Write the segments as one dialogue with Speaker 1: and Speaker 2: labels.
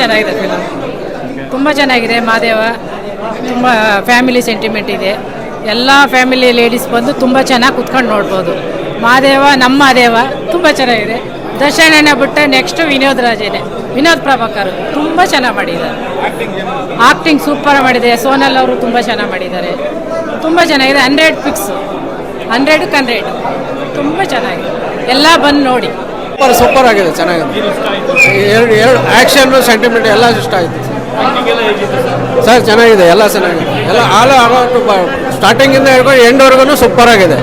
Speaker 1: ಚೆನ್ನಾಗಿದೆ ಫಿಲಮ್ ತುಂಬ ಚೆನ್ನಾಗಿದೆ ಮಾದೇವ. ತುಂಬ ಫ್ಯಾಮಿಲಿ ಸೆಂಟಿಮೆಂಟ್ ಇದೆ. ಎಲ್ಲ ಫ್ಯಾಮಿಲಿ ಲೇಡೀಸ್ ಬಂದು ತುಂಬ ಚೆನ್ನಾಗಿ ಕುತ್ಕೊಂಡು ನೋಡ್ಬೋದು. ಮಾದೇವ, ನಮ್ಮ ಮಾದೇವ ತುಂಬ ಚೆನ್ನಾಗಿದೆ. ದರ್ಶನನ ಬಿಟ್ಟೆ ನೆಕ್ಸ್ಟ್ ವಿನೋದ್ ರಾಜೇನೆ. ವಿನೋದ್ ಪ್ರಭಾಕರ್ ತುಂಬ ಚೆನ್ನಾಗಿ ಮಾಡಿದ್ದಾರೆ. ಆಕ್ಟಿಂಗ್ ಸೂಪರ್ ಮಾಡಿದೆ. ಸೋನಲ್ ಅವರು ತುಂಬ ಚೆನ್ನಾಗಿ ಮಾಡಿದ್ದಾರೆ. ತುಂಬ ಚೆನ್ನಾಗಿದೆ. ಹಂಡ್ರೆಡ್ ಫಿಕ್ಸ್ ಹಂಡ್ರೆಡಕ್ಕೆ ಹಂಡ್ರೆಡ್ ತುಂಬ ಚೆನ್ನಾಗಿದೆ. ಎಲ್ಲ ಬಂದು ನೋಡಿ.
Speaker 2: ಸೂಪರ್ ಸೂಪರ್ ಆಗಿದೆ, ಚೆನ್ನಾಗಿದೆ. ಎರಡು ಎರಡು ಆ್ಯಕ್ಷನ್ನು ಸೆಂಟಿಮೆಂಟ್ ಎಲ್ಲ ಇಷ್ಟ ಆಯಿತು. ಸರ್, ಚೆನ್ನಾಗಿದೆ, ಎಲ್ಲ ಚೆನ್ನಾಗಿದೆ. ಎಲ್ಲ ಆಲ್ ಸ್ಟಾರ್ಟಿಂಗಿಂದ ಹಿಡ್ಕೊಂಡು ಎಂಡ್ವರೆಗೂ ಸೂಪರ್ ಆಗಿದೆ.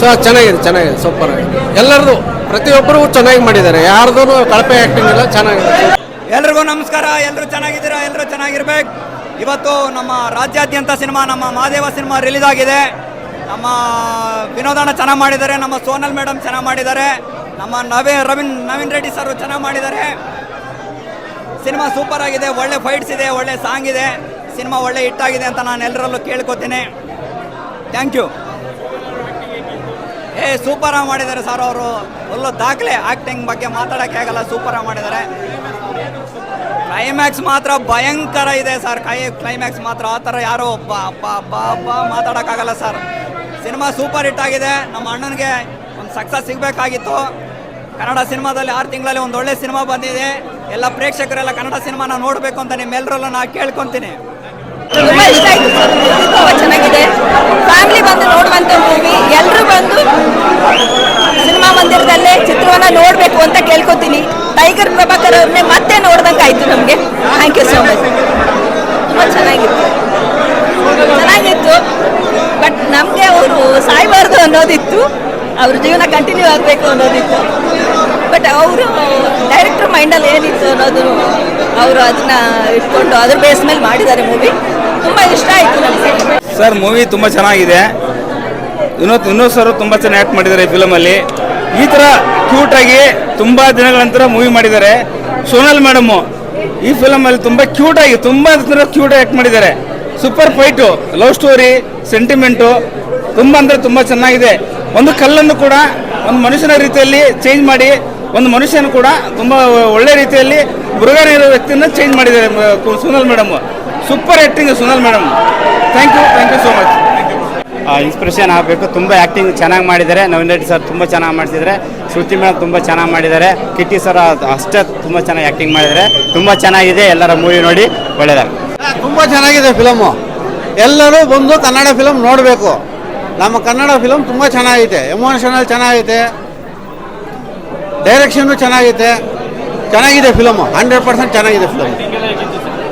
Speaker 2: ಸರ್, ಚೆನ್ನಾಗಿದೆ ಚೆನ್ನಾಗಿದೆ ಸೂಪರ್ ಆಗಿದೆ. ಎಲ್ಲರದು, ಪ್ರತಿಯೊಬ್ಬರು ಚೆನ್ನಾಗಿ ಮಾಡಿದ್ದಾರೆ. ಯಾರ್ದು ಕಳಪೆ ಆ್ಯಕ್ಟಿಂಗ್ ಇಲ್ಲ, ಚೆನ್ನಾಗಿದೆ.
Speaker 3: ಎಲ್ರಿಗೂ ನಮಸ್ಕಾರ ಎಲ್ಲರೂ ಚೆನ್ನಾಗಿದ್ದೀರಾ ಎಲ್ಲರೂ ಚೆನ್ನಾಗಿರ್ಬೇಕು. ಇವತ್ತು ನಮ್ಮ ರಾಜ್ಯಾದ್ಯಂತ ಸಿನಿಮಾ, ನಮ್ಮ ಮಹಾದೇವ ಸಿನಿಮಾ ರಿಲೀಸ್ ಆಗಿದೆ. ನಮ್ಮ ವಿನೋದನ ಚೆನ್ನಾಗಿ ಮಾಡಿದ್ದಾರೆ, ನಮ್ಮ ಸೋನಲ್ ಮೇಡಮ್ ಚೆನ್ನಾಗಿ ಮಾಡಿದ್ದಾರೆ. ನಮ್ಮ ನವೀನ್ ರವೀನ್ ನವೀನ್ ರೆಡ್ಡಿ ಸರ್ ಚೆನ್ನಾಗಿ ಮಾಡಿದ್ದಾರೆ. ಸಿನಿಮಾ ಸೂಪರ್ ಆಗಿದೆ, ಒಳ್ಳೆ ಫೈಟ್ಸ್ ಇದೆ, ಒಳ್ಳೆ ಸಾಂಗ್ ಇದೆ. ಸಿನಿಮಾ ಒಳ್ಳೆ ಹಿಟ್ ಆಗಿದೆ ಅಂತ ನಾನು ಎಲ್ಲರಲ್ಲೂ ಕೇಳ್ಕೊತೀನಿ. ಥ್ಯಾಂಕ್ ಯು ಏ ಸೂಪರ್ ಆಗಿ ಮಾಡಿದ್ದಾರೆ ಸರ್ ಅವರು. ಒಳ್ಳೆ ದಾಖಲೆ ಆಕ್ಟಿಂಗ್ ಬಗ್ಗೆ ಮಾತಾಡೋಕ್ಕೆ ಆಗಲ್ಲ ಸೂಪರ್ ಆಗಿ ಮಾಡಿದ್ದಾರೆ. ಕ್ಲೈಮ್ಯಾಕ್ಸ್ ಮಾತ್ರ ಭಯಂಕರ ಇದೆ ಸರ್ ಕೈ ಕ್ಲೈಮ್ಯಾಕ್ಸ್ ಮಾತ್ರ ಆ ಥರ ಯಾರೋ ಅಪ್ಪ ಅಪ್ಪ ಅಪ್ಪ ಮಾತಾಡೋಕ್ಕಾಗಲ್ಲ ಸರ್ ಸಿನಿಮಾ ಸೂಪರ್ ಹಿಟ್ ಆಗಿದೆ. ನಮ್ಮ ಅಣ್ಣನಿಗೆ ಒಂದು ಸಕ್ಸಸ್ ಸಿಗಬೇಕಾಗಿತ್ತು. ಕನ್ನಡ ಸಿನಿಮಾದಲ್ಲಿ ಆರು ತಿಂಗಳಲ್ಲಿ ಒಂದು ಒಳ್ಳೆ ಸಿನಿಮಾ ಬಂದಿದೆ. ಎಲ್ಲ ಪ್ರೇಕ್ಷಕರೆಲ್ಲ ಕನ್ನಡ ಸಿನಿಮಾನ ನೋಡಬೇಕು ಅಂತ ನಿಮ್ಮೆಲ್ಲರಲ್ಲೂ ನಾ ಕೇಳ್ಕೊತೀನಿ.
Speaker 4: ತುಂಬಾ ಇಷ್ಟ ಮೂವಿ ಚೆನ್ನಾಗಿದೆ. ಫ್ಯಾಮಿಲಿ ಬಂದು ನೋಡುವಂತ ಮೂವಿ ಎಲ್ಲರೂ ಬಂದು ಸಿನಿಮಾ ಮಂದಿರದಲ್ಲೇ ಚಿತ್ರವನ್ನ ನೋಡಬೇಕು ಅಂತ ಕೇಳ್ಕೊತೀನಿ. ಟೈಗರ್ ಪ್ರಭಾಕರ್ ಅವ್ರನ್ನೇ ಮತ್ತೆ ನೋಡ್ದಂಗೆ ಆಯ್ತು ನಮಗೆ. ಥ್ಯಾಂಕ್ ಯು ಸೋ ಮಚ್ ತುಂಬಾ ಚೆನ್ನಾಗಿತ್ತು. ಚೆನ್ನಾಗಿತ್ತು. ಬಟ್ ನಮಗೆ ಅವರು ಸಾಯಬಾರ್ದು ಅನ್ನೋದಿತ್ತು. ಅವ್ರ ಜೀವನ ಕಂಟಿನ್ಯೂ ಆಗಬೇಕು ಅನ್ನೋದಿತ್ತು. ಬಟ್ ಅವರು ಡೈರೆಕ್ಟರ್ ಮೈಂಡಲ್ಲಿ ಏನಿತ್ತು ಅನ್ನೋದು ಅವರು ಅದನ್ನ ಇಟ್ಕೊಂಡು ಅದ್ರ ಬೇಸ್ ಮೇಲೆ ಮಾಡಿದ್ದಾರೆ ಮೂವಿ ತುಂಬ ಇಷ್ಟ ಆಯಿತು
Speaker 5: ಸರ್ ಮೂವಿ ತುಂಬ ಚೆನ್ನಾಗಿದೆ. ವಿನೋದ್ ವಿನೋದ್ ಸರ್ ತುಂಬ ಚೆನ್ನಾಗಿ ಆ್ಯಕ್ಟ್ ಮಾಡಿದ್ದಾರೆ ಈ ಫಿಲಮಲ್ಲಿ ಈ ಥರ ಕ್ಯೂಟಾಗಿ ತುಂಬ ದಿನಗಳ ನಂತರ ಮೂವಿ ಮಾಡಿದ್ದಾರೆ. ಸೋನಲ್ ಮೇಡಮು ಈ ಫಿಲಮಲ್ಲಿ ತುಂಬ ಕ್ಯೂಟಾಗಿ ತುಂಬ ಕ್ಯೂಟ್ ಆ್ಯಕ್ಟ್ ಮಾಡಿದ್ದಾರೆ. Super fight love story sentiment ತುಂಬ ಅಂದರೆ ತುಂಬ ಚೆನ್ನಾಗಿದೆ. ಒಂದು ಕಲ್ಲನ್ನು ಕೂಡ ಒಂದು ಮನುಷ್ಯನ ರೀತಿಯಲ್ಲಿ ಚೇಂಜ್ ಮಾಡಿ ಒಂದು ಮನುಷ್ಯನ ಕೂಡ ತುಂಬ ಒಳ್ಳೆ ರೀತಿಯಲ್ಲಿ ಮೃಗನ ಇರೋ ವ್ಯಕ್ತಿಯನ್ನು ಚೇಂಜ್ ಮಾಡಿದ್ದಾರೆ Sonal madam super acting Sonal madam thank you thank you so much
Speaker 6: inspiration ಆಗಬೇಕು. ತುಂಬ ಆ್ಯಕ್ಟಿಂಗ್ ಚೆನ್ನಾಗಿ ಮಾಡಿದ್ದಾರೆ. ನವೀನ್ ರೆಡ್ಡಿ ಸರ್ ತುಂಬ ಚೆನ್ನಾಗಿ ಮಾಡಿಸಿದ್ದಾರೆ ಶ್ರುತಿ ಮೇಡಮ್ ತುಂಬ ಚೆನ್ನಾಗಿ ಮಾಡಿದ್ದಾರೆ. ಕಿಟ್ಟಿ ಸರ್ ಅದ್- ಅಷ್ಟೇ ತುಂಬ ಚೆನ್ನಾಗಿ ಆ್ಯಕ್ಟಿಂಗ್ ಮಾಡಿದ್ದಾರೆ. ತುಂಬ ಚೆನ್ನಾಗಿದೆ. ಎಲ್ಲರ ಮೂವಿ ನೋಡಿ. ಒಳ್ಳೆಯದಾಗ
Speaker 2: ತುಂಬ ಚೆನ್ನಾಗಿದೆ ಫಿಲಮು ಎಲ್ಲರೂ ಬಂದು ಕನ್ನಡ ಫಿಲಮ್ ನೋಡಬೇಕು. ನಮ್ಮ ಕನ್ನಡ ಫಿಲಮ್ ತುಂಬ ಚೆನ್ನಾಗೈತೆ. ಎಮೋಷನಲ್ ಚೆನ್ನಾಗೈತೆ. ಡೈರೆಕ್ಷನ್ನು ಚೆನ್ನಾಗೈತೆ. ಚೆನ್ನಾಗಿದೆ ಫಿಲಮು ಹಂಡ್ರೆಡ್ ಪರ್ಸೆಂಟ್ ಚೆನ್ನಾಗಿದೆ ಫಿಲಮ್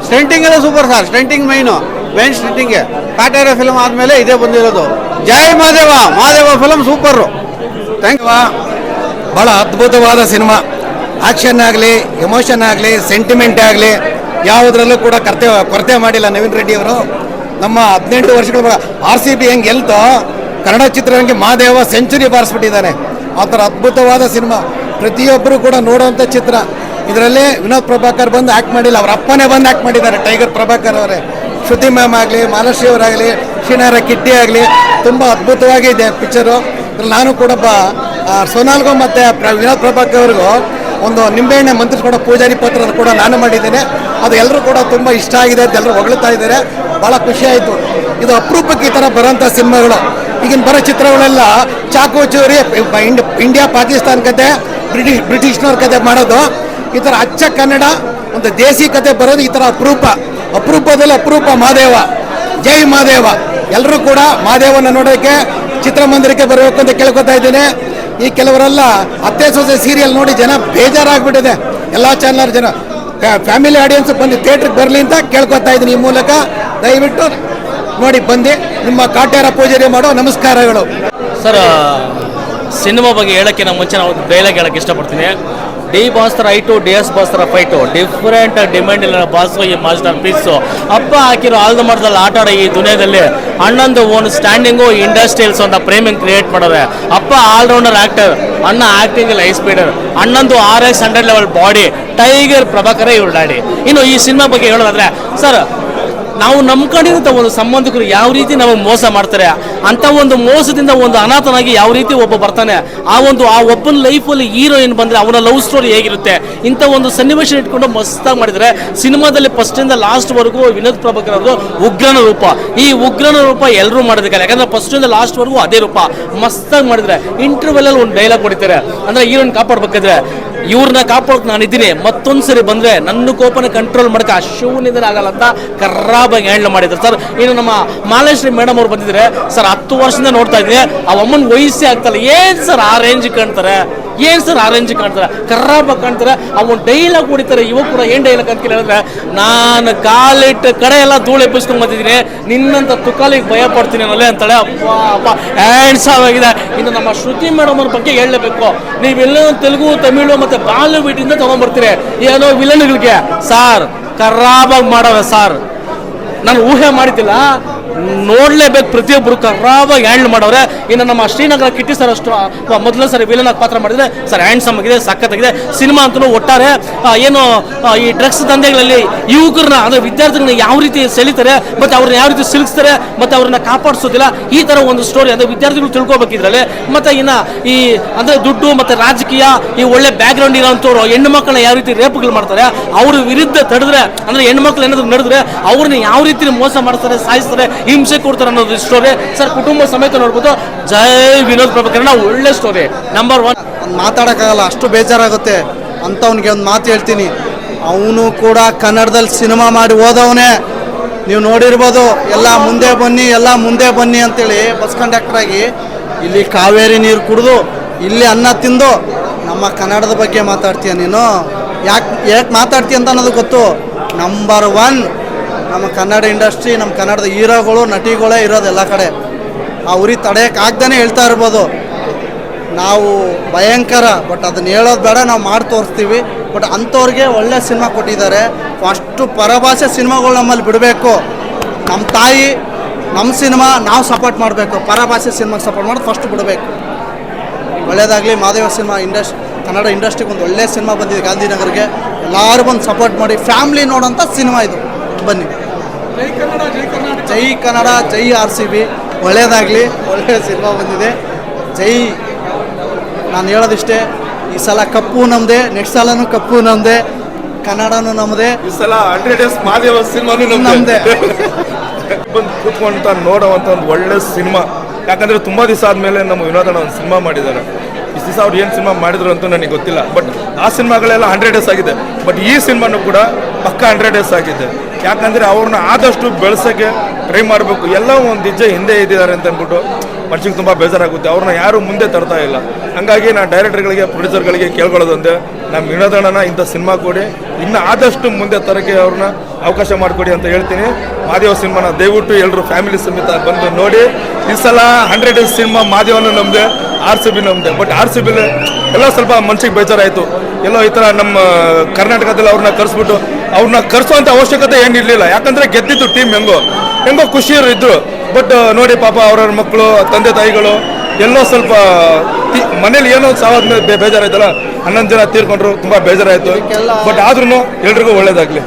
Speaker 2: ಸ್ಟೆಂಟಿಂಗ್ ಎಲ್ಲ super sir stunting main main ಸ್ಟೆಂಟಿಂಗೆ Kaatera film ಆದಮೇಲೆ ಇದೇ ಬಂದಿರೋದು. ಜೈ Madeva. Madeva film super thank you
Speaker 7: ಭಾಳ ಅದ್ಭುತವಾದ ಸಿನಿಮಾ ಆಕ್ಷನ್ ಆಗಲಿ ಎಮೋಷನ್ ಆಗಲಿ ಸೆಂಟಿಮೆಂಟ್ ಆಗಲಿ, ಯಾವುದರಲ್ಲೂ ಕೂಡ ಕರ್ತೆ, ಕೊರತೆ ಮಾಡಿಲ್ಲ ನವೀನ್ ರೆಡ್ಡಿ ಅವರು. ನಮ್ಮ ಹದಿನೆಂಟು ವರ್ಷಗಳ ಆರ್ ಸಿ ಬಿ ಹೆಂಗೆ ಗೆಲ್ತೋ ಕನ್ನಡ ಚಿತ್ರರಂಗಕ್ಕೆ ಮಹಾದೇವ ಸೆಂಚುರಿ ಬಾರಿಸ್ಬಿಟ್ಟಿದ್ದಾನೆ. ಆ ಥರ ಅದ್ಭುತವಾದ ಸಿನಿಮಾ. ಪ್ರತಿಯೊಬ್ಬರು ಕೂಡ ನೋಡುವಂಥ ಚಿತ್ರ. ಇದರಲ್ಲಿ ವಿನೋದ್ ಪ್ರಭಾಕರ್ ಬಂದು ಆ್ಯಕ್ಟ್ ಮಾಡಿಲ್ಲ. ಅವ್ರ ಅಪ್ಪನೇ ಬಂದು ಆ್ಯಕ್ಟ್ ಮಾಡಿದ್ದಾರೆ. ಟೈಗರ್ ಪ್ರಭಾಕರ್ ಅವರೇ. ಶ್ರುತಿ ಮ್ಯಾಮ್ ಆಗಲಿ, ಮಾಲಶ್ರೀ ಅವರಾಗಲಿ ಶ್ರೀನಾರ ಕಿಟ್ಟಿ ಆಗಲಿ, ತುಂಬ ಅದ್ಭುತವಾಗಿದೆ ಪಿಕ್ಚರು ಇದ್ರಲ್ಲಿ ನಾನು ಕೂಡ ಬ ಸೋನಾಲ್ಗೂ ಮತ್ತು ವಿನೋದ್ ಪ್ರಭಾಕರ್ ಅವ್ರಿಗೂ ಒಂದು ನಿಂಬೆಹಣ್ಣೆ ಮಂತ್ರಿಸ್ಕೊಂಡ ಪೂಜಾರಿ ಪತ್ರ ಕೂಡ ನಾನು ಮಾಡಿದ್ದೇನೆ. ಅದು ಎಲ್ಲರೂ ಕೂಡ ತುಂಬ ಇಷ್ಟ ಆಗಿದೆ. ಅಂತ ಎಲ್ಲರೂ ಹೊಗಳ್ತಾ ಇದ್ದಾರೆ. ಭಾಳ ಖುಷಿ ಆಯಿತು. ಇದು ಅಪರೂಪಕ್ಕೆ ಈ ಥರ ಬರೋಂಥ ಸಿನಿಮಾಗಳು. ಈಗಿನ ಬರೋ ಚಿತ್ರಗಳೆಲ್ಲ ಚಾಕು ಚೂರಿ ಇಂಡ್- ಇಂಡಿಯಾ ಪಾಕಿಸ್ತಾನ ಕತೆ ಬ್ರಿಟಿಷ್ ಬ್ರಿಟಿಷ್ನವ್ರ ಕತೆ ಮಾಡೋದು. ಈ ಥರ ಅಚ್ಚ ಕನ್ನಡ, ಒಂದು ದೇಸಿ ಕತೆ ಬರೋದು ಈ ಥರ ಅಪರೂಪ. ಅಪರೂಪದಲ್ಲಿ ಅಪರೂಪ ಮಾದೇವ. ಜೈ ಮಹಾದೇವ ಎಲ್ಲರೂ ಕೂಡ ಮಾದೇವನ ನೋಡೋಕ್ಕೆ ಚಿತ್ರಮಂದಿರಕ್ಕೆ ಬರಬೇಕು ಅಂತ ಕೇಳ್ಕೊತಾ ಇದ್ದೀನಿ. ಈ ಕೆಲವರೆಲ್ಲ ಅತ್ತೆ ಸೊಸೆ ಸೀರಿಯಲ್ ನೋಡಿ ಜನ ಬೇಜಾರಾಗ್ಬಿಟ್ಟಿದೆ. ಎಲ್ಲ ಚಾನಲ್ ಜನ. ಫ್ಯಾಮಿಲಿ ಆಡಿಯನ್ಸ್ ಬಂದು ಥಿಯೇಟ್ರಿಗೆ ಬರಲಿ ಅಂತ ಕೇಳ್ಕೊತಾ ಇದ್ದೀನಿ ಈ ಮೂಲಕ. ದಯವಿಟ್ಟು ನೋಡಿ ಬಂದು. ನಿಮ್ಮ ಕಾಟ್ಯಾರ ಪೂಜಾರಿ ಮಾಡೋ ನಮಸ್ಕಾರಗಳು.
Speaker 8: ಸರ್ ಸಿನಿಮಾ ಬಗ್ಗೆ ಹೇಳಕ್ಕೆ ನಾನು ಮುಂಚೆ ನಾವು ಡೈಲಾಗ್ ಹೇಳಕ್ಕೆ ಇಷ್ಟಪಡ್ತೀನಿ. ಡಿ ಬಾಸ್ತರ ಐಟು ಡಿ ಎಸ್ ಬಾಸ್ತರ ಫೈಟು ಡಿಫ್ರೆಂಟ್ ಡಿಮ್ಯಾಂಡ್ ಇಲ್ಲ ಬಾಸ್ ಈ ಮಾಸ್ಟರ್ ಪೀಸು ಅಪ್ಪ ಹಾಕಿರೋ ಆಲ್ದ ಮಟ್ಟದಲ್ಲಿ ಆಟ ಆಡೋ ಈ ದುನಿಯಾದಲ್ಲಿ ಅಣ್ಣಂದು ಓನ್ ಸ್ಟ್ಯಾಂಡಿಂಗು ಇಂಡಸ್ಟ್ರಿಯಲ್ಸ್ ಅಂತ ಪ್ರೇಮಿಂಗ್ ಕ್ರಿಯೇಟ್ ಮಾಡೋರೆ ಅಪ್ಪ ಆಲ್ರೌಂಡರ್ ಆಕ್ಟರ್ ಅಣ್ಣ acting high speeder ಅಣ್ಣಂದು R S hundred level body Tiger Prabhakar ಇವ್ರ ಡ್ಯಾಡಿ ಇನ್ನು ಈ ಸಿನಿಮಾ ಬಗ್ಗೆ ಹೇಳೋದಾದ್ರೆ, ಸರ್ ನಾವು ನಂಬ್ಕೊಂಡಿರೋಂಥ ಒಂದು ಸಂಬಂಧಿಕರು ಯಾವ ರೀತಿ ನಮಗೆ ಮೋಸ ಮಾಡ್ತಾರೆ, ಅಂತ ಒಂದು ಮೋಸದಿಂದ ಒಂದು ಅನಾಥನಾಗಿ ಯಾವ ರೀತಿ ಒಬ್ಬ ಬರ್ತಾನೆ, ಆ ಒಂದು, ಆ ಒಬ್ಬನ ಲೈಫಲ್ಲಿ ಹೀರೋಯಿನ್ ಬಂದ್ರೆ ಅವನ ಲವ್ ಸ್ಟೋರಿ ಹೇಗಿರುತ್ತೆ? ಇಂಥ ಒಂದು ಸನ್ನಿವೇಶ ಇಟ್ಕೊಂಡು ಮಸ್ತಾಗಿ ಮಾಡಿದರೆ ಸಿನಿಮಾದಲ್ಲಿ ಫಸ್ಟಿಂದ ಲಾಸ್ಟ್ ವರೆಗೂ ವಿನೋದ್ ಪ್ರಭಾಕರ್ ಅವರು ಉಗ್ರನ ರೂಪ. ಈ ಉಗ್ರನ ರೂಪ ಎಲ್ಲರೂ ಯಾಕಂದ್ರೆ ಫಸ್ಟಿಂದ ಲಾಸ್ಟ್ ವರೆಗೂ ಅದೇ ರೂಪ. ಮಸ್ತಾಗಿ ಮಾಡಿದ್ರೆ ಇಂಟರ್ವೆಲ್ ಅಲ್ಲಿ ಒಂದು ಡೈಲಾಗ್ ಹೊಡಿತಾರೆ. ಅಂದ್ರೆ ಹೀರೋನ್ ಕಾಪಾಡ್ಬೇಕಾದ್ರೆ ಇವ್ರನ್ನ ಕಾಪಾಡೋಕೆ ನಾನು ಇದ್ದೀನಿ. ಮತ್ತೊಂದು ಸರಿ ಬಂದ್ರೆ ನನ್ನ ಕೋಪನ ಕಂಟ್ರೋಲ್ ಮಾಡಕ್ಕೆ ಆ ಶಿವನಿಂದ ಆಗಲ್ಲ ಅಂತ ಕರ್ರಾಬಾಗಿ ಹ್ಯಾಂಡಲ್ ಮಾಡಿದ್ರು. ಸರ್, ಇನ್ನು ನಮ್ಮ ಮಾಲೇಶ್ವರಿ ಮೇಡಮ್ ಅವ್ರು ಬಂದಿದ್ರೆ ಸರ್, ಹತ್ತು ವರ್ಷದಿಂದ ನೋಡ್ತಾ ಇದ್ದೀನಿ. ಆ ಅಮ್ಮನ ವಯಸ್ಸೇ ಆಗ್ತಲ್ಲ ಏನ್ ಸರ್ ಆ ರೇಂಜ್ ಕಾಣ್ತಾರೆ? ಏನ್ ಸರ್ ಆರೆಂಜ್ ರೇಂಜ್ ಕಾಣ್ತಾರೆ? ಕರ್ರಾಬಾಗಿ ಕಾಣ್ತಾರೆ? ಅವನ್ ಡೈಲಾಗ್ ಹೊಡಿತಾರೆ, ಇವಾಗ ಕೂಡ ಏನ್ ಡೈಲಾಗ್ ಅಂತ ಕೇಳಿದ್ರೆ, ನಾನು ಕಾಲಿಟ್ಟ ಕಡೆ ಎಲ್ಲ ಧೂಳು ಎಬ್ಬಿಸ್ಕೊಂಡು ಬಂದಿದ್ದೀನಿ. ನಿನ್ನಂತ ತುಕಾಲಿಗೆ ಭಯ ಪಡ್ತೀನಿ ಅನ್ನೋಲ್ಲೇ ಅಂತಾಳೆ. ಅಪ್ಪ ಅಪ್ಪ ಹ್ಯಾಂಡ್ಸ್ ಆಗಿದೆ. ಇನ್ನು ನಮ್ಮ ಶ್ರುತಿ ಮೇಡಮ್ ಅವ್ರ ಬಗ್ಗೆ ಹೇಳಲೇಬೇಕು. ನೀವೆಲ್ಲ ತೆಲುಗು, ತಮಿಳು ಮತ್ತೆ ಬಾಲಿವುಡ್ ಇಂದ ತಗೊಂಡ್ಬರ್ತೀರಿ ಏನೋ ವಿಲನ್ಗಳಿಗೆ ಸಾರ್ ಖರಾಬಾಗಿ ಮಾಡವೆ ಸಾರ್. ನಾನು ಊಹೆ ಮಾಡಿದ್ದಿಲ್ಲ. ನೋಡ್ಲೇಬೇಕು ಪ್ರತಿಯೊಬ್ಬರು ಕರಾವಾಗಿ ಹ್ಯಾಂಡಲ್ ಮಾಡವ್ರೆ ಇನ್ನು ನಮ್ಮ ಶ್ರೀನಗರ ಕಿಟ್ಟಿ ಸರ್ ಅಷ್ಟು ಮೊದಲ ಸರಿ ವಿಲನ್ ಪಾತ್ರ ಮಾಡಿದ್ರೆ ಸರ್ ಹ್ಯಾಂಡ್ಸಮ್ ಆಗಿದೆ, ಸಖತ್ತಾಗಿದೆ. ಸಿನಿಮಾ ಅಂತಲೂ ಒಟ್ಟಾರೆ ಏನು ಈ ಡ್ರಗ್ಸ್ ದಂಧೆಗಳಲ್ಲಿ ಯುವಕರನ್ನ, ಅಂದರೆ ವಿದ್ಯಾರ್ಥಿಗಳನ್ನ ಯಾವ ರೀತಿ ಸೆಳಿತಾರೆ, ಮತ್ತು ಅವ್ರನ್ನ ಯಾವ ರೀತಿ ಸಿಲುಕಿಸ್ತಾರೆ, ಮತ್ತು ಅವ್ರನ್ನ ಕಾಪಾಡಿಸೋದಿಲ್ಲ, ಈ ಥರ ಒಂದು ಸ್ಟೋರಿ ಅಂದರೆ ವಿದ್ಯಾರ್ಥಿಗಳು ತಿಳ್ಕೊಬೇಕಿದ್ರಲ್ಲಿ. ಮತ್ತು ಇನ್ನು ಈ, ಅಂದರೆ ದುಡ್ಡು ಮತ್ತು ರಾಜಕೀಯ, ಈ ಒಳ್ಳೆ ಬ್ಯಾಕ್ ಗ್ರೌಂಡ್ ಇರೋಂಥವ್ರು, ಹೆಣ್ಣು ಮಕ್ಕಳನ್ನ ಯಾವ ರೀತಿ ರೇಪ್ಗಳು ಮಾಡ್ತಾರೆ, ಅವ್ರ ವಿರುದ್ಧ ತಡೆದ್ರೆ, ಅಂದರೆ ಹೆಣ್ಣು ಮಕ್ಕಳು ಏನಾದರೂ ನಡೆದ್ರೆ, ಅವ್ರನ್ನ ಯಾವ ರೀತಿ ಮೋಸ ಮಾಡ್ತಾರೆ, ಸಾಯಿಸ್ತಾರೆ ಹಿಂಸೆ ಕೊಡ್ತಾರೆ ಅನ್ನೋದು ಸ್ಟೋರಿ ಸರ್, ಕುಟುಂಬ ಸಮೇತ ನೋಡ್ಬೋದು. ಜೈ ವಿನೋದ್ ಪ್ರಭಾಕರಣ ಒಳ್ಳೆ ಸ್ಟೋರಿ ನಂಬರ್ ಒನ್
Speaker 9: ಮಾತಾಡೋಕ್ಕಾಗಲ್ಲ, ಅಷ್ಟು ಬೇಜಾರಾಗುತ್ತೆ. ಅಂಥವ್ನಿಗೆ ಒಂದು ಮಾತು ಹೇಳ್ತೀನಿ. ಅವನು ಕೂಡ ಕನ್ನಡದಲ್ಲಿ ಸಿನಿಮಾ ಮಾಡಿ ಓದವನೇ. ನೀವು ನೋಡಿರ್ಬೋದು, ಎಲ್ಲ ಮುಂದೆ ಬನ್ನಿ, ಎಲ್ಲ ಮುಂದೆ ಬನ್ನಿ ಅಂತೇಳಿ ಬಸ್ ಕಂಡಕ್ಟ್ರಾಗಿ ಇಲ್ಲಿ ಕಾವೇರಿ ನೀರು ಕುಡಿದು, ಇಲ್ಲಿ ಅನ್ನ ತಿಂದು, ನಮ್ಮ ಕನ್ನಡದ ಬಗ್ಗೆ ಮಾತಾಡ್ತೀಯ ನೀನು? ಯಾಕೆ ಯಾಕೆ ಮಾತಾಡ್ತೀಯ ಅಂತ ಅನ್ನೋದು ಗೊತ್ತು. ನಂಬರ್ ಒನ್ ನಮ್ಮ ಕನ್ನಡ ಇಂಡಸ್ಟ್ರಿ, ನಮ್ಮ ಕನ್ನಡದ ಹೀರೋಗಳು, ನಟಿಗಳೇ ಇರೋದು ಎಲ್ಲ ಕಡೆ. ಆ ಉರಿ ತಡೆಯೋಕ್ಕಾಗ್ದೇ ಹೇಳ್ತಾ ಇರ್ಬೋದು. ನಾವು ಭಯಂಕರ, ಬಟ್ ಅದನ್ನ ಹೇಳೋದು ಬೇಡ, ನಾವು ಮಾಡಿ ತೋರಿಸ್ತೀವಿ. ಬಟ್ ಅಂಥವ್ರಿಗೆ ಒಳ್ಳೆ ಸಿನಿಮಾ ಕೊಟ್ಟಿದ್ದಾರೆ. ಫಸ್ಟು ಪರಭಾಷೆ ಸಿನಿಮಾಗಳು ನಮ್ಮಲ್ಲಿ ಬಿಡಬೇಕು. ನಮ್ಮ ತಾಯಿ ನಮ್ಮ ಸಿನಿಮಾ ನಾವು ಸಪೋರ್ಟ್ ಮಾಡಬೇಕು. ಪರಭಾಷೆ ಸಿನಿಮಾಗೆ ಸಪೋರ್ಟ್ ಮಾಡೋದು ಫಸ್ಟ್ ಬಿಡಬೇಕು. ಒಳ್ಳೇದಾಗಲಿ ಮಾದೇವ ಸಿನಿಮಾ ಇಂಡಸ್, ಕನ್ನಡ ಇಂಡಸ್ಟ್ರಿಗೆ ಒಂದು ಒಳ್ಳೆ ಸಿನಿಮಾ ಬಂದಿದೆ ಗಾಂಧಿನಗರ್ಗೆ. ಎಲ್ಲರೂ ಬಂದು ಸಪೋರ್ಟ್ ಮಾಡಿ. ಫ್ಯಾಮ್ಲಿ ನೋಡೋಂಥ ಸಿನಿಮಾ ಇದು. ಬನ್ನಿ. ಜೈ ಕನ್ನಡ ಜೈ ಆರ್ ಸಿ ಬಿ. ಒಳ್ಳೇದಾಗಲಿ. ಒಳ್ಳೆಯ ಸಿನಿಮಾ ಬಂದಿದೆ. ಜೈ. ನಾನು ಹೇಳೋದಿಷ್ಟೇ ಈ ಸಲ ಕಪ್ಪು ನಮ್ಮದೇ ನೆಕ್ಸ್ಟ್ ಸಲನೂ ಕಪ್ಪು ನಮ್ಮದೇ ಕನ್ನಡನೂ ನಮ್ಮದೇ
Speaker 5: ಈ ಸಲ ಹಂಡ್ರೆಡ್ ಡೇಸ್ ಮಾದೇವ ಸಿನಿಮಾನು
Speaker 9: ನಮ್ಮದೇ
Speaker 5: ಬಂದು ಕೂತ್ಕೊಂತ ನೋಡುವಂತ ಒಂದು ಒಳ್ಳೆ ಸಿನಿಮಾ. ಯಾಕಂದರೆ ತುಂಬ ದಿವಸ ಆದಮೇಲೆ ನಮ್ಮ ವಿನೋದನ ಒಂದು ಸಿನಿಮಾ ಮಾಡಿದ್ದಾರೆ. ಇಷ್ಟು ದಿವಸ ಅವ್ರು ಏನು ಸಿನಿಮಾ ಮಾಡಿದ್ರು ಅಂತ ನನಗೆ ಗೊತ್ತಿಲ್ಲ. ಬಟ್ ಆ ಸಿನಿಮಾಗಳೆಲ್ಲ ಹಂಡ್ರೆಡ್ ಡೇಸ್ ಆಗಿದೆ. ಬಟ್ ಈ ಸಿನಿಮಾನು ಕೂಡ ಪಕ್ಕ ಹಂಡ್ರೆಡ್ ಡೇಸ್ ಆಗಿದೆ. ಯಾಕಂದ್ರೆ ಅವ್ರನ್ನ ಆದಷ್ಟು ಬೆಳೆಸೋಕ್ಕೆ ಟ್ರೈ ಮಾಡಬೇಕು. ಎಲ್ಲ ಒಂದು ನಿಜ ಹಿಂದೆ ಇದ್ದಿದ್ದಾರೆ ಅಂತ ಅಂದ್ಬಿಟ್ಟು ಮನ್ಸಿಗೆ ತುಂಬ ಬೇಜಾರಾಗುತ್ತೆ. ಅವ್ರನ್ನ ಯಾರು ಮುಂದೆ ತರ್ತಾ ಇಲ್ಲ. ಹಂಗಾಗಿ ನಾನು ಡೈರೆಕ್ಟರ್ಗಳಿಗೆ, ಪ್ರೊಡ್ಯೂಸರ್ಗಳಿಗೆ ಕೇಳ್ಕೊಳ್ಳೋದಂತೆ ನಮ್ಮ ವಿನೋದಣ್ಣನ ಇಂಥ ಸಿನಿಮಾ ಕೊಡಿ. ಇನ್ನು ಆದಷ್ಟು ಮುಂದೆ ತರಕ್ಕೆ ಅವ್ರನ್ನ ಅವಕಾಶ ಮಾಡಿಕೊಡಿ ಅಂತ ಹೇಳ್ತೀನಿ. ಮಾದೇವ ಸಿನಿಮಾನ ದಯವಿಟ್ಟು ಎಲ್ಲರೂ ಫ್ಯಾಮಿಲಿ ಸಮೇತ ಬಂದು ನೋಡಿ. ಈ ಸಲ ಹಂಡ್ರೆಡ್ ಡೇಸ್ ಸಿನಿಮಾ ಮಾದೇವನ ನಮ್ಮದೆ ಆರ್ ಸಿ ಬಿ ನಮ್ಮದೆ ಬಟ್ ಆರ್ ಸಿ ಬಿಲಿ ಎಲ್ಲ ಸ್ವಲ್ಪ ಮನ್ಸಿಗೆ ಬೇಜಾರಾಯಿತು. ಎಲ್ಲೋ ಈ ಥರ ನಮ್ಮ ಕರ್ನಾಟಕದಲ್ಲಿ ಅವ್ರನ್ನ ಕರೆಸ್ಬಿಟ್ಟು ಅವ್ರನ್ನ ಕರೆಸುವಂಥ ಅವಶ್ಯಕತೆ ಏನು ಇರಲಿಲ್ಲ ಯಾಕಂದರೆ ಗೆದ್ದಿದ್ದು ಟೀಮ್ ಹೆಂಗೋ. ಹೆಂಗೋ ಖುಷಿಯರು ಇದ್ರು. ಬಟ್ ನೋಡಿ ಪಾಪ ಅವ್ರವ್ರ ಮಕ್ಕಳು ತಂದೆ ತಾಯಿಗಳು ಎಲ್ಲೋ ಸ್ವಲ್ಪ ಮನೇಲಿ ಏನೋ ಸಾವಾದ ಮೇಲೆ ಬೇಜಾರಾಯ್ತಲ್ಲ ಹನ್ನೊಂದು ಜನ ತೀರ್ಕೊಂಡ್ರು ತುಂಬಾ ಬೇಜಾರಾಯಿತು. ಬಟ್ ಆದ್ರೂ ಎಲ್ರಿಗೂ ಒಳ್ಳೇದಾಗಲಿ.